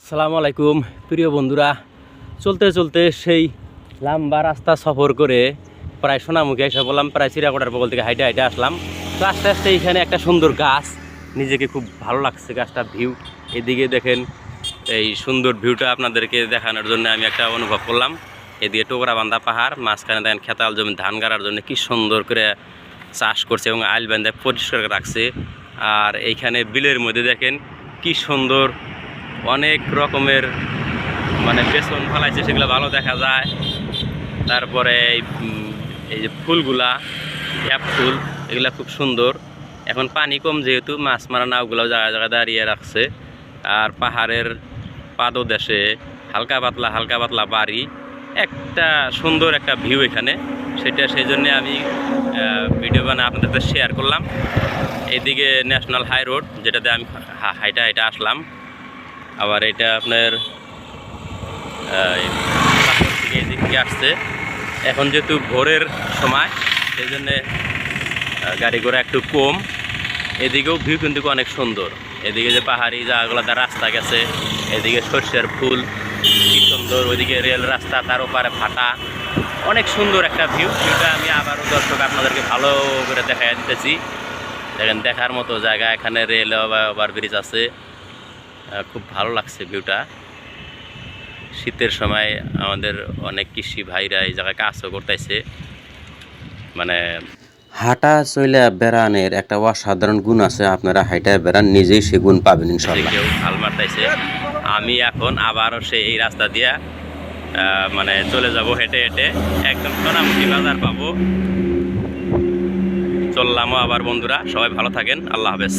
আসসালামু আলাইকুম, প্রিয় বন্ধুরা। চলতে চলতে সেই লম্বা রাস্তা সফর করে প্রায় সোনামুখী এসে বললাম, প্রায় চিরাকোটার বগল থেকে হাইটে হাইটে আসলাম। তো আস্তে আস্তে এইখানে একটা সুন্দর গাছ, নিজেকে খুব ভালো লাগছে গাছটা ভিউ এদিকে দেখেন, এই সুন্দর ভিউটা আপনাদেরকে দেখানোর জন্য আমি একটা অনুভব করলাম। এদিকে টোকরা বান্ধা পাহাড়, মাঝখানে দেখেন খেতাল জমি, ধান গাড়ার জন্য কি সুন্দর করে চাষ করছে এবং আইল বান্ধে পরিষ্কার রাখছে। আর এইখানে বিলের মধ্যে দেখেন, কি সুন্দর অনেক রকমের মানে বেসন ফলাইছে, সেগুলো ভালো দেখা যায়। তারপরে এই যে ফুলগুলা গ্যাপ ফুল, এগুলা খুব সুন্দর। এখন পানি কম যেহেতু, মাছ মারা নাওগুলো জায়গায় জায়গায় দাঁড়িয়ে রাখছে। আর পাহাড়ের পাদদেশে হালকা পাতলা হালকা পাতলা বাড়ি, একটা সুন্দর একটা ভিউ এখানে। সেটা সেই জন্যে আমি ভিডিও বানিয়ে আপনাদের শেয়ার করলাম। এইদিকে ন্যাশনাল হাই রোড, যেটাতে আমি হাইটা হাইটা আসলাম। আবার এটা আপনার এদিক আসছে। এখন যেহেতু ভোরের সময়, সেই জন্যে গাড়ি ঘোড়া একটু কম। এদিকেও ভিউ কিন্তু অনেক সুন্দর। এদিকে যে পাহাড়ি জায়গাগুলোতে রাস্তা গেছে, এদিকে সর্ষের ফুল, কি সুন্দর। ওইদিকে রেল রাস্তা, তার ওপারে ফাটা। অনেক সুন্দর একটা ভিউ ভিউটা আমি আবারও দর্শক আপনাদেরকে ভালো করে দেখাই দিতেছি। দেখেন, দেখার মতো জায়গা। এখানে রেল ওভার ব্রিজ আছে। খুব ভালো লাগছে ভিউটা শীতের সময় আমাদের অনেক কৃষি ভাইরা এই জায়গায় কাজও করতেছে। মানে হাঁটা চইলা বেড়ানের একটা অসাধারণ গুণ আছে আপনারা হাইটা বেড়ান নিজেই সে গুণ পাবেন ইনশাল্লাহ কেউ হাল মারতাইছে আমি এখন আবারও সে এই রাস্তা দিয়া মানে চলে যাব হেঁটে হেঁটে। একদম সোনামুখী বাজার পাবো। চললামও আবার বন্ধুরা সবাই ভালো থাকেন আল্লাহ হাফেজ।